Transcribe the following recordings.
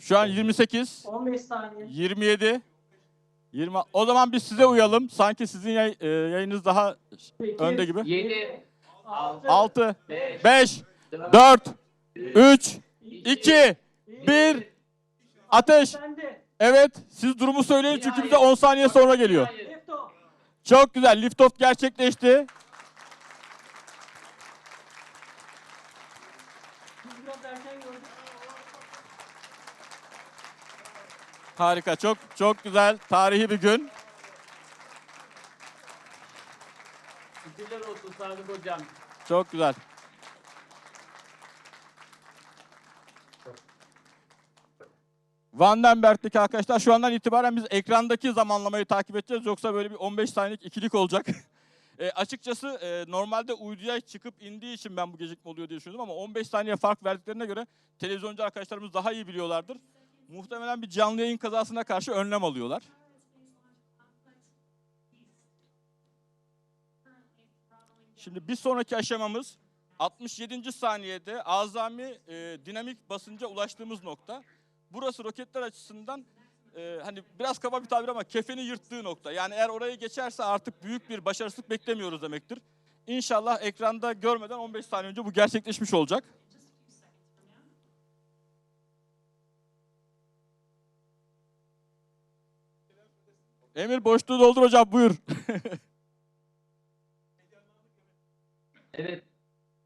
Şu an 28, 15 saniye. 27, 20. O zaman biz size uyalım. Sanki sizin yay- e, yayınız daha Sekiz, önde gibi. 7, altı, 6, 5, 5, 4, 4, 3, 2, 1. Ateş. Evet, siz durumu söyleyin çünkü bize 10 saniye sonra geliyor. Çok güzel. Liftoff gerçekleşti. Biz biraz erken gördük. Harika. Çok çok güzel. Tarihi bir gün. Şükürler olsun Sadık Hocam. Çok güzel. Vandenberg'deki arkadaşlar şu andan itibaren biz ekrandaki zamanlamayı takip edeceğiz. Yoksa böyle bir 15 saniyelik ikilik olacak. E, açıkçası e, normalde uyduya çıkıp indiği için ben bu gecikme oluyor diye düşündüm ama 15 saniye fark verdiklerine göre televizyoncu arkadaşlarımız daha iyi biliyorlardır. Muhtemelen bir canlı yayın kazasına karşı önlem alıyorlar. Şimdi bir sonraki aşamamız 67. saniyede azami e, dinamik basınca ulaştığımız nokta. Burası roketler açısından e, hani biraz kaba bir tabir ama kefeni yırttığı nokta. Yani eğer orayı geçerse artık büyük bir başarısızlık beklemiyoruz demektir. İnşallah ekranda görmeden 15 saniye önce bu gerçekleşmiş olacak. Emir boşluğu doldur hocam buyur. Evet.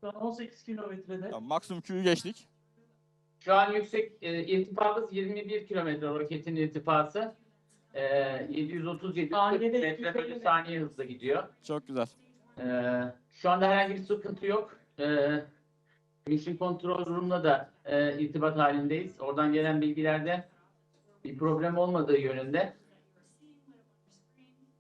Şu an 18 kilometrede. Tamam, maksimum Q'yu geçtik. Şu an yüksek e, irtifamız 21 kilometre roketin irtifası. E, 737 Saniyede metre bölü 250. saniye hızla gidiyor. Çok güzel. E, şu anda herhangi bir sıkıntı yok. E, Mission Control Room'la da e, irtibat halindeyiz. Oradan gelen bilgilerde bir problem olmadığı yönünde.